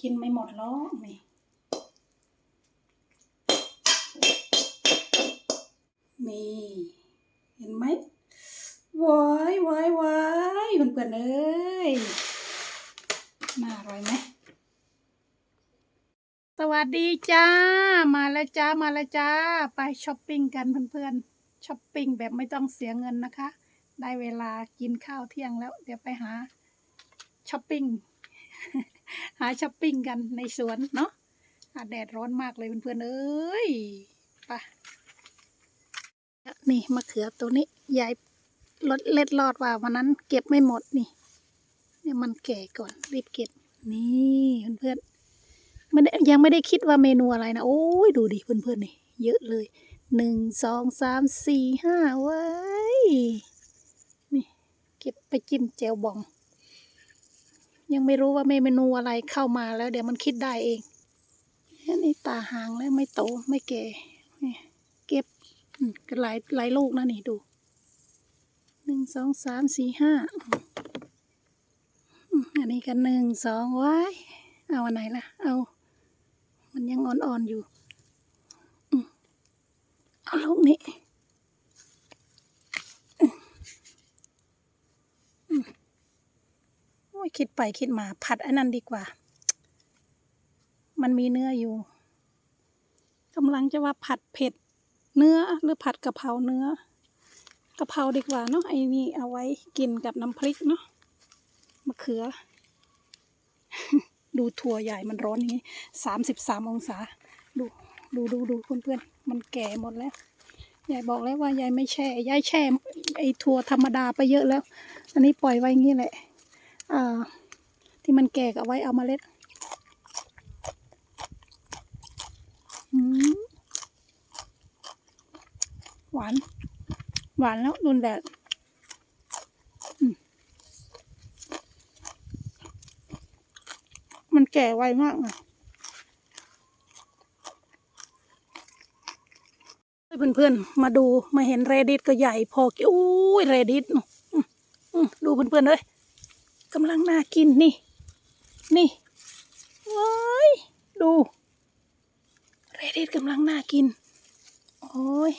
กินไม่หมดหรอกนี่นี่เห็นไหมว้ายว้ายว้ายเพื่อนๆเอ้ยน่าอร่อยไหมสวัสดีจ้า มาแล้วจ้า มาแล้วจ้า ไปช้อปปิ้งกันเพื่อนๆช้อปปิ้งแบบไม่ต้องเสียเงินนะคะ ได้เวลากินข้าวเที่ยงแล้ว เดี๋ยวไปหาช้อปปิ้ง หาช้อปปิ้งกันในสวนเนาะอะแดดร้อนมากเลยเพื่อนๆเอ้ยไปนี่มะเขือตัวนี้ยายลดเล็ดลอดว่าวันนั้นเก็บไม่หมดนี่ เนี่ยมันแก่ก่อนรีบเก็บ นี่เพื่อนๆไม่ได้ยังไม่ได้คิดว่าเมนูอะไรนะโอ้ยดูดิเพื่อนๆนี่ เยอะเลยหนึ่งสองสามสี่ห้าเว้ยนี่ เก็บไปจิ้มแจ่วบอง ยังไม่รู้ว่าเมนูอะไรเข้ามาแล้วเดี๋ยวมันคิดได้เองนนี้ตาหางแล้วไม่โตไม่แก่เก็บอืมก็หลายหลายลูกนะนี่ดูหนึ่งสองสามสี่ห้าอันนี้กันหนึ่งสองว้ายเอาอันไหนล่ะ เอา มันยังอ่อนๆอยู่เอาลูกนี้อืมอืมโอ้ ยคิดไปคิดมาผัดอันนั้นดีกว่า มันมีเนื้ออยู่กำลังจะว่าผัดเผ็ดเนื้อหรือผัดกะเพราเนื้อกะเพราดีกว่าเนาะไอ้นี่เอาไว้กินกับน้ำพริกเนาะมะเขือ ดูถั่วใหญ่มันร้อนนี้สามสิบสามองศา ดูดูดูดูเพื่อนๆมันแก่หมดแล้วยายบอกแล้วว่ายายไม่แช่ยายแช่ไอ้ถั่วธรรมดาไปเยอะแล้ว อันนี้ปล่อยไว้งี้แหละ ที่มันแก่กเอาไว้เอามาเล็ดหวาน หวานแล้วรุนแดดมันแก่ไวมากอะเฮ้ยเพื่อนๆ มาดูมาเห็นเรดิตก็ใหญ่พอกิอุ้ยเรดิตนู่นอืมอืมดูเพื่อนๆเลย กำลังน่ากินนี่ นี่ว้ายดูเรดิตกำลังน่ากิน โอ้ย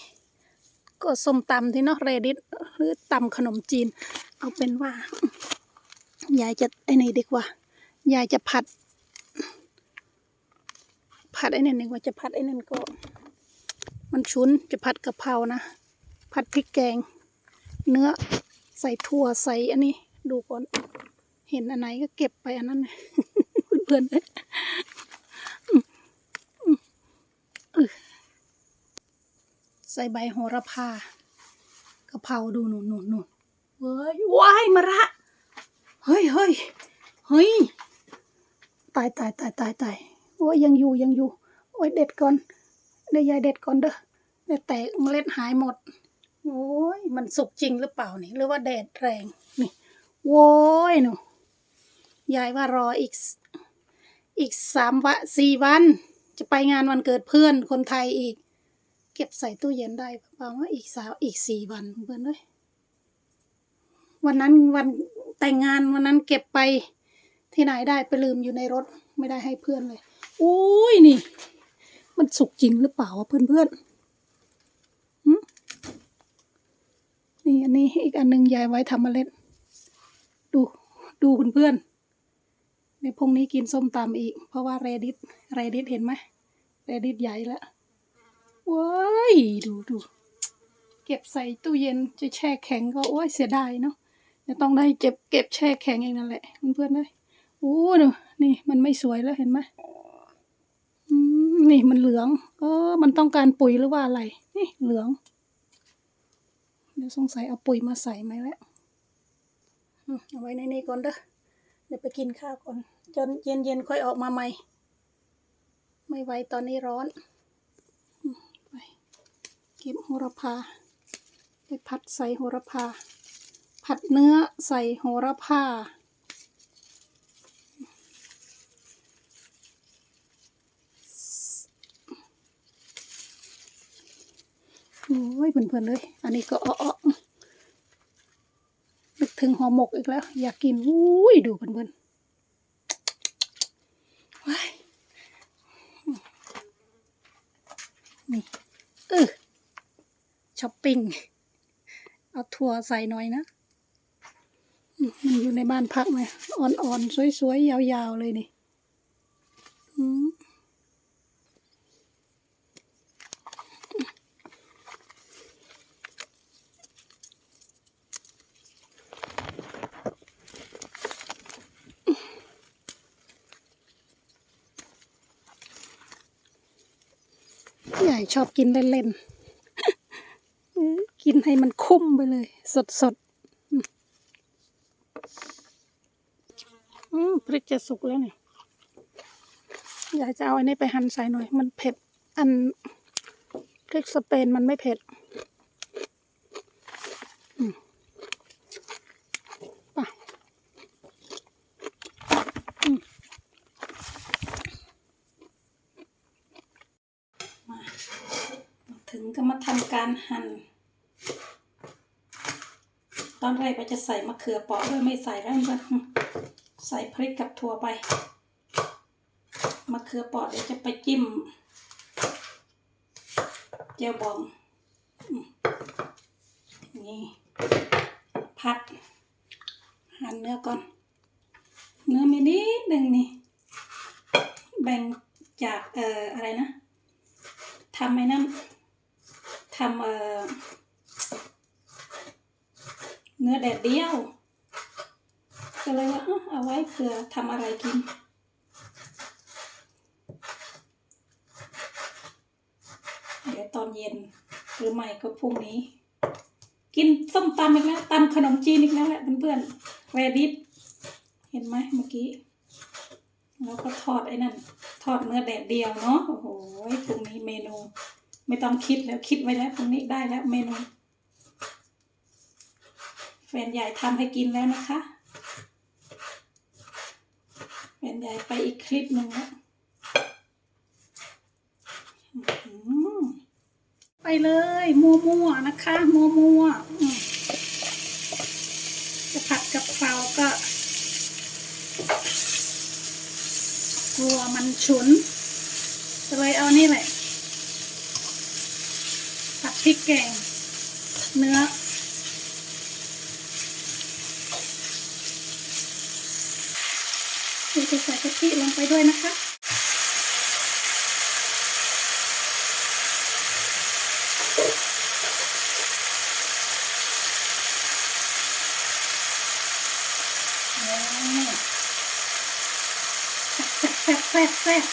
ก็ส้มตำที่เนาะเรดิตหรือตำขนมจีน เอาเป็นว่ายายจะไอ้นี่ดีกว่ายายจะผัด ผัดไอ้นั่นเองว่าจะผัดไอ้นั่นก็ มันชุนจะผัดกะเพรานะผัดพริกแกง เนื้อใส่ถั่วใส่อันนี้ดูก่อน เห็นอันไหนก็เก็บไปอันนั้นเพื่อนๆเลยอืมอืมอือใส่ใบโหระพากะเพราดูหนูหนูหนูเว้ยว้ายมะระเฮ้ยเฮ้ยเฮ้ยตายตายตายตายตายโอ้ยยังอยู่ยังอยู่ โอ้ยเด็ดก่อนเดี๋ยวยายเด็ดก่อนเด้อเดี๋ยวแตกเมล็ดหายหมด โอ้ยมันสุกจริงหรือเปล่านี่หรือว่าแดดแรงนี่โว้ยหนู ยายว่ารออีก อีกสามวันสี่วัน จะไปงานวันเกิดเพื่อนคนไทยอีก เก็บใส่ตู้เย็นได้ปล่าว่าอีกสาวอีกสี่วันเพื่อนเลยวันนั้นวันแต่งงานวันนั้นเก็บไปที่ไหนได้ไปลืมอยู่ในรถไม่ได้ให้เพื่อนเลยอุ้ยนี่ มันสุกจริงหรือเปล่าวะเพื่อนเพื่อนนี่อันนี้อีกอันหนึงยายไว้ทำเมล็ด ดูดูเพื่อนๆใน พงนี้กินส้มตำอีก เพราะว่าเรดิตเรดิตเห็นไหมเรดิตใหญ่แล้วว้ายดูดูเก็บใส่ตู้เย็นจะแช่แข็งก็โอ้ยเสียดายเนาะจะต้องได้เก็บเก็บแช่แข็งเองนั่นแหละเพื่อนๆเลยโอ้ดูนี่มันไม่สวยแล้วเห็นไหมนี่มันเหลือง เออ มันต้องการปุ๋ยหรือว่าอะไร นี่เหลือง เดี๋ยวสงสัยเอาปุ๋ยมาใส่ไหมแล้วเอาไว้ในนี้ก่อนเด้อ เดี๋ยวไปกินข้าวก่อน จนเย็นๆค่อยออกมาใหม่ ไม่ไหวตอนนี้ร้อน ไปเก็บโหระพา ไปผัดใส่โหระพา ผัดเนื้อใส่โหระพาโอ้ยเพื่อนๆเลย อันนี้ก็อ้อ ถึงห่อหมกอีกแล้ว อยากกินอุ้ยดูเพื่อนๆว้ายนี่เออช้อปปิ้งเอาถั่วใส่หน่อยนะมันอยู่ในบ้านพักไหมอ่อนๆ สวยๆ ยาวๆ เลยนี่อืม ใหญ่ชอบกินเล่นๆเออกินให้มันคุ้มไปเลย สดๆอืมพริกจะสุกแล้วเนี่ยอยากจะเอาอันนี้ไปหั่นใส่หน่อย มันเผ็ด อันพริกสเปนมันไม่เผ็ดอืมไปอืมมามาถึงก็มาทำ การหั่นตอนแรกก็จะใส่มะเขือเปาะด้วยไม่ใส่แล้วมันก็ใส่พริกกับถั่วไปมะเขือเปาะเดี๋ยวจะไปจิ้มเจียวบองอืมนี่ผัดหั่นเนื้อก่อน เนื้อมีนิดหนึ่งนี่ แบ่งจากเอ่ออะไรนะทำไอ้นั่น ทำเอ่อเนื้อแดดเดียวก็เลยว่าเอาไว้เผื่อทำอะไรกิน เดี๋ยวตอนเย็นหรือไม่ก็พรุ่งนี้ กินส้มตำอีกแล้วตำขนมจีนอีกแล้วแหละเพื่อนๆแวดิฟเห็นไหมเมื่อกี้แล้วก็ทอดไอ้นั่น ทอดเนื้อแดดเดียวเนาะโอ้โหพรุ่งนี้เมนู ไม่ต้องคิดแล้วคิดไว้แล้วพรุ่งนี้ได้แล้วเมนูแฟนใหญ่ทำให้กินแล้วนะคะแฟนใหญ่ไปอีกคลิปหนึ่งแล้วไปเลยมัวมัวนะคะมัวมัวจะผัดกับเพราก็ กลัวมันฉุนก็เลยเอานี่แหละ ริกแกง เนื้อ เราจะใส่กะทิลงไปด้วยนะคะแซ่บแซ่บแซ่บ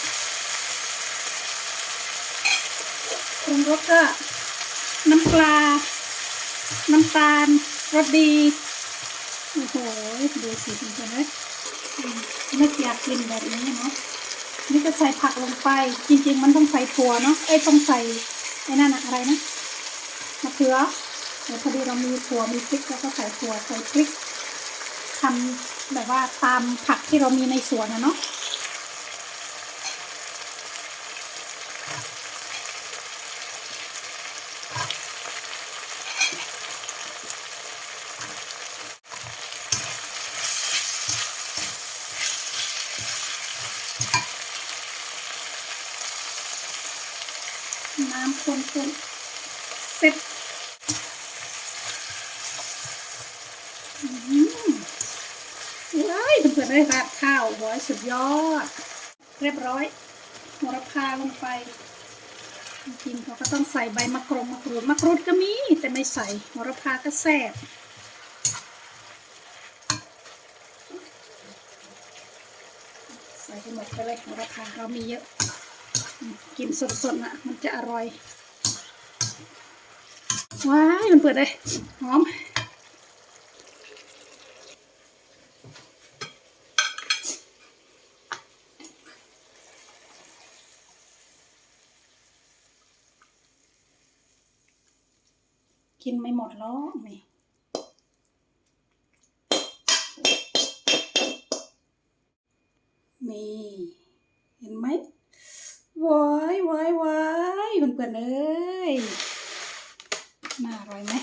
ปรุงรสก็ น้ำปลา น้ำตาลรสดี โอ้โห ดูสิคุณผู้ชมเลยอืมไม่อยากกินแบบนี้เนาะนี่ก็ใส่ผักลงไป จริง ๆ มันต้องใส่ถั่วเนาะเอ้ยต้องใส่ไอ้นั่นอะอะไรนะมะเขือเดี๋ยวพอดีเรามีถั่วมีพริกแล้วก็ใส่ถั่วใส่พริกทำแบบว่าตามผักที่เรามีในสวนนะเนาะ น้ำข้นๆเสร็จว้ายเพื่อนๆได้ราดข้าวร้อยสุดยอด เรียบร้อยโหระพาลงไปจริงๆเขาก็ต้องใส่ใบมะกรูดมะกรูดมะกรูดก็มี แต่ไม่ใส่โหระพาก็แซ่บใส่ไปหมดไปเลยโหระพาเรามีเยอะ กินสดๆน่ะมันจะอร่อย ว้ายมันเปิดเลยหอม กินไม่หมดหรอกนี่นี่ เห็นไหม วายวายเพื่อนๆเอ้ยน่าอร่อยไหม